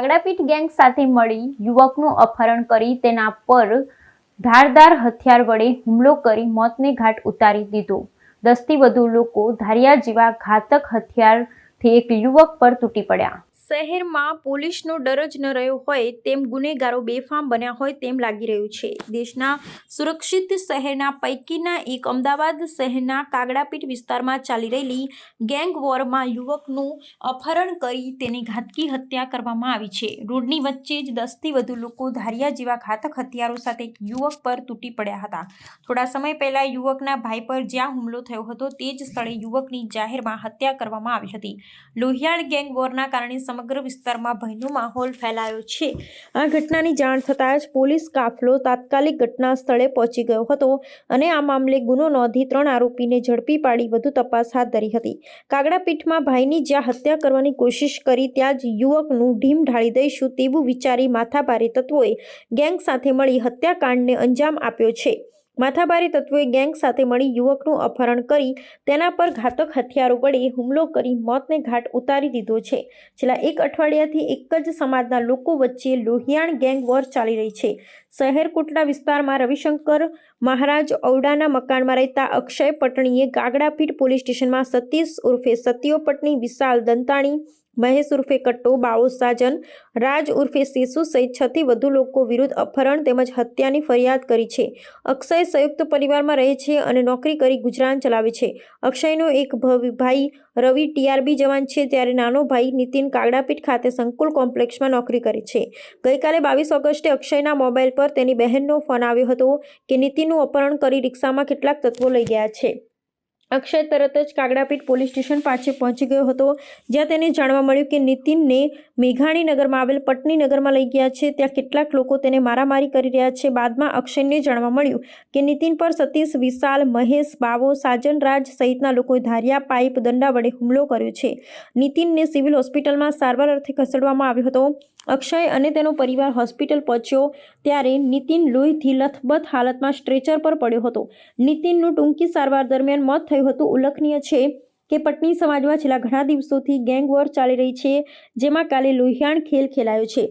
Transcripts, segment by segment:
Kagdapith gang સાથે મળી યુવકનું અપહરણ કરી તેના પર ધારદાર હથિયાર વડે હુમલો કરી મોતને ઘાટ ઉતારી દીધો. દસથી વધુ લોકો ધારિયા જેવા ઘાતક હથિયારથી એક યુવક પર તૂટી પડ્યા. શહેરમાં પોલીસનો ડર જ ન રહ્યો હોય તેમ ગુનેગારો બેફામ બન્યા હોય તેમ લાગી રહ્યું છે. દેશના સુરક્ષિત શહેરના પૈકીના એક અમદાવાદ શહેરના કાગડાપીઠ વિસ્તારમાં ચાલી રહેલી ગેંગ વોરમાં યુવકનું અપહરણ કરી તેની ઘાતકી હત્યા કરવામાં આવી છે. રોડની વચ્ચે જ દસથી વધુ લોકો ધારિયા જેવા ઘાતક હથિયારો સાથે યુવક પર તૂટી પડ્યા હતા. થોડા સમય પહેલા યુવકના ભાઈ પર જ્યાં હુમલો થયો હતો તે જ સ્થળે યુવકની જાહેરમાં હત્યા કરવામાં આવી હતી. લોહિયાળ ગેંગ વોરના કારણે સમગ્ર વિસ્તારમાં ભયનો માહોલ ફેલાયો છે. આ ઘટનાની જાણ થતાં જ પોલીસ કાફલો તાત્કાલિક ઘટના સ્થળે પહોંચી ગયો હતો અને આ મામલે ગુનો નોંધી ત્રણ આરોપીને ઝડપી પાડી વધુ તપાસ હાથ ધરી હતી. કાગડાપીઠમાં ભાઈની જ્યાં હત્યા કરવાની કોશિશ કરી ત્યાં જ યુવકનું ઢીમ ઢાળી દઈશું તેવું વિચારી માથાભારે તત્વોએ ગેંગ સાથે મળી હત્યાકાંડને અંજામ આપ્યો છે. માથાભારે તત્વોએ ગેંગ સાથે મળી યુવકનું અપહરણ કરી તેના પર ઘાતક હથિયારો વડે હુમલો કરી મોતને ઘાટ ઉતારી દીધો છે. છેલ્લા એક અઠવાડિયાથી એક જ સમાજના લોકો વચ્ચે લોહિયાણ ગેંગ વોર ચાલી રહી છે. શહેર કોટડા વિસ્તારમાં રવિશંકર મહારાજ ઔડાના મકાનમાં રહેતા અક્ષય પટણીએ ગાગડાપીઠ પોલીસ સ્ટેશનમાં સતીશ ઉર્ફે સત્યો પટણી વિશાલ દંતાણી મહેશ ઉર્ફે કટ્ટો, બાળો રાજ ઉર્ફે શિશુ સહિત છથી વધુ લોકો વિરુદ્ધ અપહરણ તેમજ હત્યાની ફરિયાદ કરી છે. અક્ષય સંયુક્ત પરિવારમાં રહે છે અને નોકરી કરી ગુજરાન ચલાવે છે. અક્ષયનો એક ભાઈ રવિ ટીઆરબી જવાન છે ત્યારે નાનો ભાઈ નીતિન કાગડાપીઠ ખાતે સંકુલ કોમ્પ્લેક્સમાં નોકરી કરે છે. ગઈકાલે બાવીસ ઓગસ્ટે અક્ષયના મોબાઈલ પર તેની બહેનનો ફોન આવ્યો હતો કે નીતિનનું અપહરણ કરી રિક્ષામાં કેટલાક તત્વો લઈ ગયા છે. અક્ષય તરત જ કાગડાપીઠ પોલીસ સ્ટેશન પાસે પહોંચી ગયો હતો, જ્યાં તેને જાણવા મળ્યું કે નીતિનને મેઘાણી નગરમાં આવેલ પટની નગરમાં લઈ ગયા છે. ત્યાં કેટલાક લોકો તેને મારામારી કરી રહ્યા છે. બાદમાં અક્ષયને જાણવા મળ્યું કે નીતિન પર સતીશ, વિશાલ, મહેશ, બાવો સાજન રાજ સહિતના લોકોએ ધારિયા, પાઇપ, દંડા વડે હુમલો કર્યો છે. નીતિનને સિવિલ હોસ્પિટલમાં સારવાર અર્થે ખસેડવામાં આવ્યો હતો. અક્ષય અને તેનો પરિવાર હોસ્પિટલ પહોંચ્યો ત્યારે નીતિન લોહીથી લથબથ હાલતમાં સ્ટ્રેચર પર પડ્યો હતો. નીતિનનું ટૂંકી સારવાર દરમિયાન મોત થયું હતું. ઉલ્લેખનીય છે કે પટની સમાજમાં છેલ્લા ઘણા દિવસોથી ગેંગ વોર ચાલી રહી છે, જેમાં કાલે લોહિયાણ ખેલ ખેલાયો છે.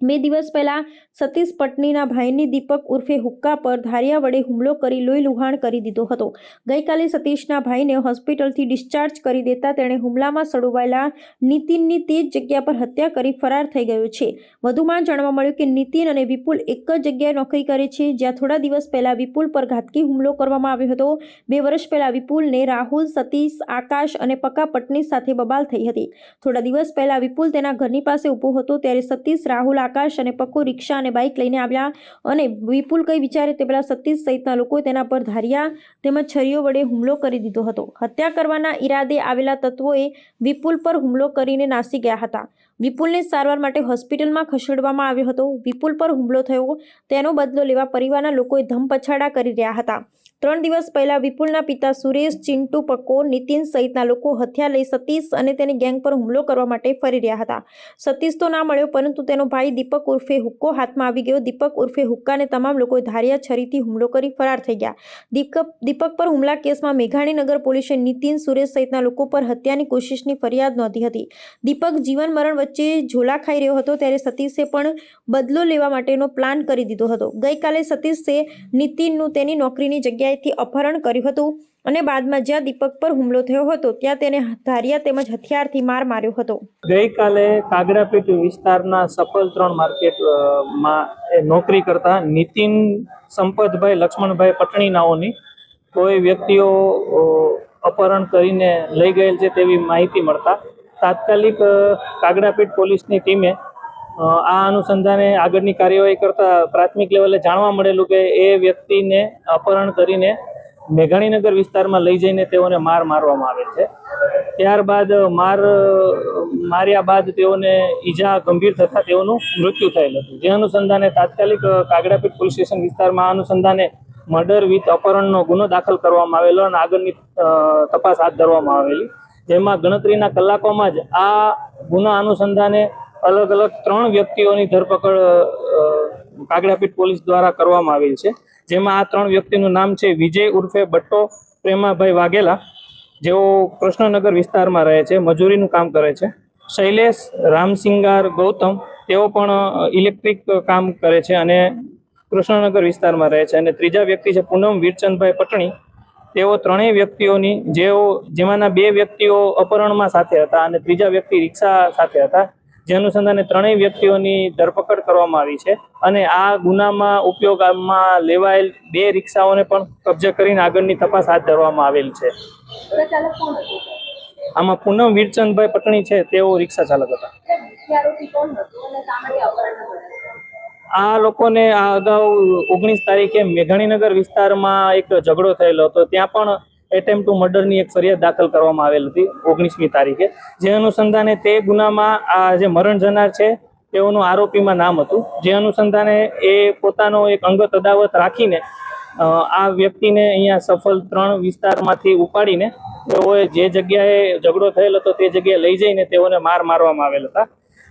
બે દિવસ પહેલા સતીશ પટનીના ભાઈની દીપક ઉર્ફે હુક્કા પર ધારિયા વડે હુમલો કરી લોહી લુહાણ કરી દીધો હતો. ગઈકાલે સતીશના ભાઈને હોસ્પિટલથી ડિસ્ચાર્જ કરી દેતા તેણે હુમલામાં સડોવાયેલા નીતિનની તે જ જગ્યા પર હત્યા કરી ફરાર થઈ ગયો છે. વધુમાં જાણવા મળ્યું કે નીતિન અને વિપુલ એક જ જગ્યાએ નોકરી કરે છે, જ્યાં થોડા દિવસ પહેલા વિપુલ પર ઘાતકી હુમલો કરવામાં આવ્યો હતો. બે વર્ષ પહેલાં વિપુલને રાહુલ, સતીશ, આકાશ અને પક્કા પટની સાથે બબાલ થઈ હતી. થોડા દિવસ પહેલાં વિપુલ તેના ઘરની પાસે ઊભો હતો, ત્યારે સતીશ રાહુલ આકાશ અને પક્કો રિક્ષા અને બાઇક લઈને આવ્યા અને વિપુલ કઈ વિચારે તે પહેલા સતીશ સહિતના લોકો તેના પર ધાર્યા તેમજ છરીઓ વડે હુમલો કરી દીધો હતો. હત્યા કરવાના ઈરાદે આવેલા તત્વોએ વિપુલ પર હુમલો કરીને નાસી ગયા હતા. વિપુલને સારવાર માટે હોસ્પિટલમાં ખસેડવામાં આવ્યો હતો. વિપુલ પર હુમલો થયો તેનો બદલો લેવા પરિવારના લોકોએ ધમપછાડા કરી રહ્યા હતા. ત્રણ દિવસ પહેલા વિપુલના પિતા સુરેશ, ચિંટુ પક્કો નીતિન સહિતના લોકો હથિયાર લઈ સતીશ અને તેની ગેંગ પર હુમલો કરવા માટે ફરી રહ્યા હતા. સતીશ તો ના મળ્યો, પરંતુ તેનો ભાઈ દીપક ઉર્ફે હુક્કો હાથમાં આવી ગયો. દીપક ઉર્ફે હુક્કાને તમામ લોકોએ ધારિયા છરીથી હુમલો કરી ફરાર થઈ ગયા. દીપક દીપક પર હુમલા કેસમાં મેઘાણીનગર પોલીસે નીતિન, સુરેશ સહિતના લોકો પર હત્યાની કોશિશની ફરિયાદ નોંધી હતી. દીપક જીવન મરણ વચ્ચે ઝોલા ખાઈ રહ્યો હતો, ત્યારે સતીશે પણ બદલો લેવા માટેનો પ્લાન કરી દીધો હતો. ગઈકાલે સતીશે નીતિનનું તેની નોકરીની જગ્યાએથી અપહરણ કર્યું હતું અને બાદમાં જ્યાં દીપક પર હુમલો થયો હતો, ત્યાં તેને ધારિયા તેમજ હથિયારથી માર માર્યો હતો. ગઈકાલે કાગડાપેટ વિસ્તારના સફલ ત્રણ માર્કેટમાં નોકરી કરતા નીતિન સંપતભાઈ, લક્ષ્મણભાઈ પટણી નાઓની કોઈ વ્યક્તિઓ અપહરણ કરીને લઈ ગયેલ છે તેવી માહિતી મળતા તાત્કાલિક કાગડાપેટ પોલીસની ટીમે આ અનુસંધાને આગળની કાર્યવાહી કરતા પ્રાથમિક લેવલે જાણવા મળેલું કે એ વ્યક્તિને અપહરણ કરીને મેઘાણીનગર વિસ્તારમાં લઈ જઈને તેઓને માર મારવામાં આવે છે. ત્યારબાદ માર, માર્યા બાદ તેઓને ઈજા ગંભીર થતા તેઓનું મૃત્યુ થયેલ હતું. જે અનુસંધાને તાત્કાલિક કાગડાપીઠ પોલીસ સ્ટેશન વિસ્તારમાં અનુસંધાને મર્ડર વિથ અપહરણનો ગુનો દાખલ કરવામાં આવેલો અને આગળની તપાસ હાથ ધરવામાં આવેલી. જેમાં ગણતરીના કલાકોમાં જ આ ગુના અનુસંધાને અલગ અલગ ત્રણ વ્યક્તિઓની ધરપકડ કાગડાપીઠ પોલીસ દ્વારા કરવામાં આવેલ છે. જેમાં આ ત્રણ વ્યક્તિનું નામ છે વિજય ઉર્ફે બટ્ટો પ્રેમાભાઈ વાઘેલા. જેઓ કૃષ્ણનગર વિસ્તારમાં રહે છે, મજૂરીનું કામ કરે છે. શૈલેષ રામસિંગાર ગૌતમ, તેઓ પણ ઇલેક્ટ્રિક કામ કરે છે અને કૃષ્ણનગર વિસ્તારમાં રહે છે. અને ત્રીજા વ્યક્તિ છે પૂનમ વીરચંદભાઈ પટણી. તેઓ ત્રણેય વ્યક્તિઓની, જેઓ, જેમાંના બે વ્યક્તિઓ અપહરણમાં સાથે હતા અને ત્રીજા વ્યક્તિ રિક્ષા સાથે હતા. જે અનુસંધાને ત્રણેય વ્યક્તિઓની ધરપકડ કરવામાં આવી છે અને આ ગુનામાં ઉપયોગમાં લેવાયેલ બે રિક્ષાઓને પણ કબજે કરીને આગળની તપાસ હાથ ધરવામાં આવેલ છે. આમાં પૂનમ વીરચંદભાઈ પટણી છે, તેઓ રિક્ષા ચાલક હતા. આ લોકોને આ અગાઉ ઓગણીસ તારીખે મેઘાણીનગર વિસ્તારમાં એક ઝઘડો થયેલો હતો. ત્યાં પણ એટેમ્પ ટુ મર્ડરની એક ફરિયાદ દાખલ કરવામાં આવેલ હતી ઓગણીસમી તારીખે. જે અનુસંધાને તે ગુનામાં આ જે મરણ જનાર છે, તેઓનું આરોપીમાં નામ હતું. જે અનુસંધાને એ પોતાનો એક અંગત અદાવત રાખીને આ વ્યક્તિને અહીંયા સફળ ત્રણ વિસ્તારમાંથી ઉપાડીને તેઓએ જે જગ્યાએ ઝઘડો થયેલ હતો તે જગ્યાએ લઈ જઈને તેઓને માર મારવામાં આવેલ હતા.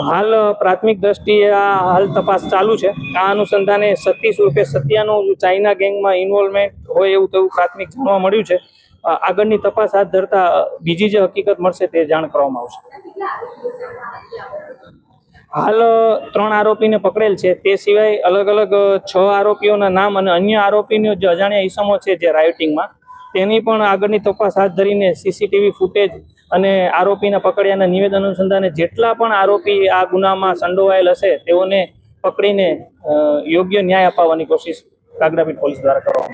હાલ પ્રાથમિક દ્રષ્ટિએ આ હાલ તપાસ ચાલુ છે. આ અનુસંધાને સતીશ રૂપે સત્યાનું ચાઇના ગેંગમાં ઇન્વોલ્વમેન્ટ હોય એવું તેવું પ્રાથમિક જાણવા મળ્યું છે. આગળની તપાસ હાથ ધરતા બીજી જે હકીકત મળશે તે જાણ કરવામાં આવશે. હાલ ત્રણ આરોપીને પકડેલ છે. તે સિવાય અલગ અલગ છ આરોપીઓના નામ અને અન્ય આરોપીનો જે અજાણ્યા ઈસમો છે જે રાયોટિંગમાં. તેની પણ આગળની તપાસ હાથ ધરીને સીસીટીવી ફૂટેજ અને આરોપીના પકડ્યાના નિવેદન અનુસંધાને જેટલા પણ આરોપી આ ગુનામાં સંડોવાયેલ હશે, તેઓને પકડીને યોગ્ય ન્યાય અપાવવાની કોશિશ કાગડાપીઠ પોલીસ દ્વારા કરવામાં